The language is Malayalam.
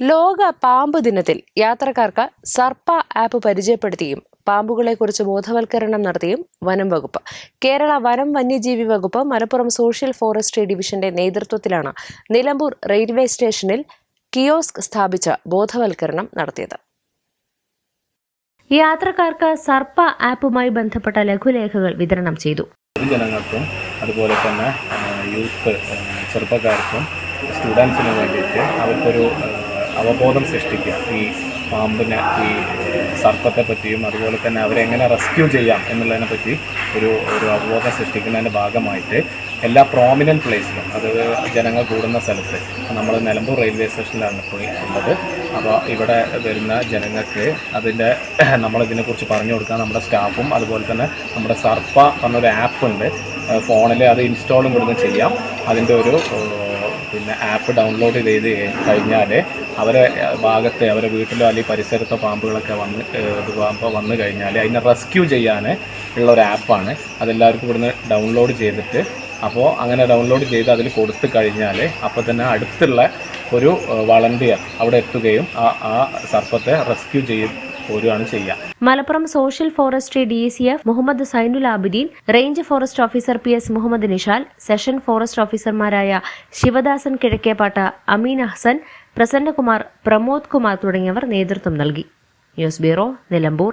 ലോക പാമ്പ് ദിനത്തിൽ യാത്രക്കാർക്ക് സർപ്പ ആപ്പ് പരിചയപ്പെടുത്തിയും പാമ്പുകളെക്കുറിച്ച് ബോധവൽക്കരണം നടത്തിയും വനം വകുപ്പ്. കേരള വനം വന്യജീവി വകുപ്പ് മലപ്പുറം സോഷ്യൽ ഫോറസ്ട്രി ഡിവിഷന്റെ നേതൃത്വത്തിലാണ് നിലമ്പൂർ റെയിൽവേ സ്റ്റേഷനിൽ കിയോസ്ക് സ്ഥാപിച്ച ബോധവൽക്കരണം നടത്തിയത്. യാത്രക്കാർക്ക് സർപ്പ ആപ്പുമായി ബന്ധപ്പെട്ട ലഘുലേഖകൾ വിതരണം ചെയ്തു. ജനങ്ങൾക്കും അതുപോലെ തന്നെ യൂത്ത് ചെറുപ്പക്കാർക്കും സ്റ്റുഡൻസിനും വേണ്ടിയിട്ട് അവർക്കൊരു അവബോധം സൃഷ്ടിക്കുക. ഈ പാമ്പിനെ ഈ സർപ്പത്തെ പറ്റിയും അതുപോലെ തന്നെ അവരെങ്ങനെ റെസ്ക്യൂ ചെയ്യാം എന്നുള്ളതിനെ പറ്റി ഒരു ഒരു അവബോധം സൃഷ്ടിക്കുന്നതിന്റെ ഭാഗമായിട്ട് എല്ലാ പ്രോമിനന്റ് പ്ലേസിലും അത് ജനങ്ങൾ കൂടുന്ന സ്ഥലത്ത് നമ്മൾ നിലമ്പൂർ റെയിൽവേ സ്റ്റേഷനിലാണ് പോയി ഉള്ളത്. അപ്പോൾ ഇവിടെ വരുന്ന ജനങ്ങൾക്ക് അതിന്റെ നമ്മളിതിനെക്കുറിച്ച് പറഞ്ഞു കൊടുക്കാൻ നമ്മുടെ സ്റ്റാഫും അതുപോലെ തന്നെ നമ്മുടെ സർപ്പ എന്നൊരു ആപ്പ് ഉണ്ട്. ഫോണിൽ അത് ഇൻസ്റ്റാളും ഇവിടുന്ന് ചെയ്യാം. അതിന്റെ ഒരു പിന്നെ ആപ്പ് ഡൗൺലോഡ് ചെയ്ത് കഴിഞ്ഞാൽ അവരെ ഭാഗത്തെ അവരെ വീട്ടിലോ അല്ലെങ്കിൽ പരിസരത്തോ പാമ്പുകളൊക്കെ വന്ന് പാമ്പ് വന്നു കഴിഞ്ഞാൽ അതിനെ റെസ്ക്യൂ ചെയ്യാൻ ഉള്ള ഒരു ആപ്പാണ്. അതെല്ലാവർക്കും ഇവിടുന്ന് ഡൗൺലോഡ് ചെയ്തിട്ട് അപ്പോൾ അങ്ങനെ ഡൗൺലോഡ് ചെയ്ത് അതിൽ കൊടുത്തു കഴിഞ്ഞാൽ അപ്പോൾ തന്നെ അടുത്തുള്ള ഒരു വളണ്ടിയർ അവിടെ എത്തുകയും ആ ആ സർപ്പത്തെ റെസ്ക്യൂ ചെയ്ത് പോരുകയാണ് ചെയ്യുക. Malappuram social forestry D C F Muhammad Zainul Abideen range forest officer P S Muhammad Nishal section forest ഓഫീസർമാരായ ശിവദാസൻ കിഴക്കേപ്പാട്ട അമീൻ അഹ്സൻ പ്രസന്നകുമാർ പ്രമോദ് കുമാർ തുടങ്ങിയവർ നേതൃത്വം നൽകി. News bureau Nilambur.